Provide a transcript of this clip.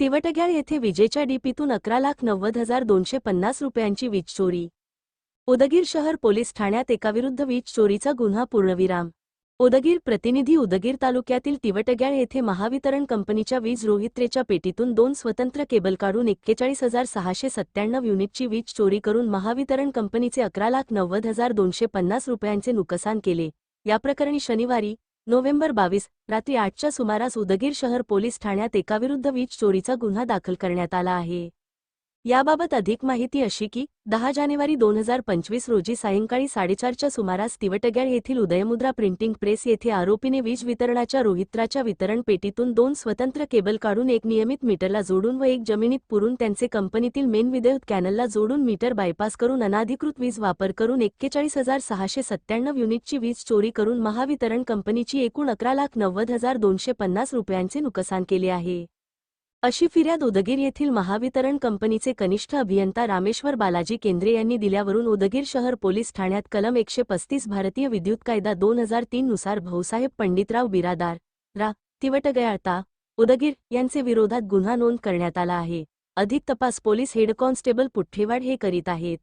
तिवटग्याळ येथे विजेच्या डीपीतून अकरा लाख नव्वद हजार दोनशे पन्नास रुपयांची वीज चोरी. उदगीर शहर पोलीस ठाण्यात एकाविरुद्ध वीज चोरीचा गुन्हा पूर्णविराम. उदगीर प्रतिनिधी उदगीर तालुक्यातील तिवटग्याळ येथे महावितरण कंपनीच्या वीज रोहित्रेच्या पेटीतून दोन स्वतंत्र केबल काढून एक्केचाळीस हजार सहाशे सत्त्याण्णव युनिटची वीज चोरी करून महावितरण कंपनीचे अकरा लाख नव्वद हजार दोनशे पन्नास रुपयांचे नुकसान केले. याप्रकरणी शनिवारी नोव्हेंबर बावीस रात्री आठच्या सुमारास उदगीर शहर पोलीस ठाण्यात एकाविरुद्ध वीज चोरीचा गुन्हा दाखल करण्यात आला आहे. याबाबत अधिक माहिती अशी की दहा जानेवारी दोन हजार पंचवीस रोजी सायंकाळी साडेचारच्या सुमारास तिवटग्याळ येथील उदयमुद्रा प्रिंटिंग प्रेस येथे आरोपीने वीज वितरणाच्या रोहित्राच्या वितरण पेटीतून दोन स्वतंत्र केबल काढून एक नियमित मीटरला जोडून व एक जमिनीत पुरून त्यांचे कंपनीतील मेन विद्युत कॅनलला जोडून मीटर बायपास करून अनाधिकृत वीज वापर करून एक्केचाळीस हजार सहाशे सत्त्याण्णव युनिटची वीज चोरी करून महावितरण कंपनीची एकूण अकरा लाख नव्वद हजार दोनशे पन्नास रुपयांचे नुकसान केले आहे. अशी फिर्याद उदगीर येथील महावितरण कंपनीचे कनिष्ठ अभियंता रामेश्वर बालाजी केंद्रे यांनी दिल्यावरून उदगीर शहर पोलीस ठाण्यात कलम एकशे पस्तीस भारतीय विद्युत कायदा दोन हजार तीननुसार भाऊसाहेब पंडितराव बिरादार रा. तिवटगयाळता उदगीर यांचे विरोधात गुन्हा नोंद करण्यात आला आहे. अधिक तपास पोलीस हेड कॉन्स्टेबल पुठ्ठेवाड हे करीत आहेत.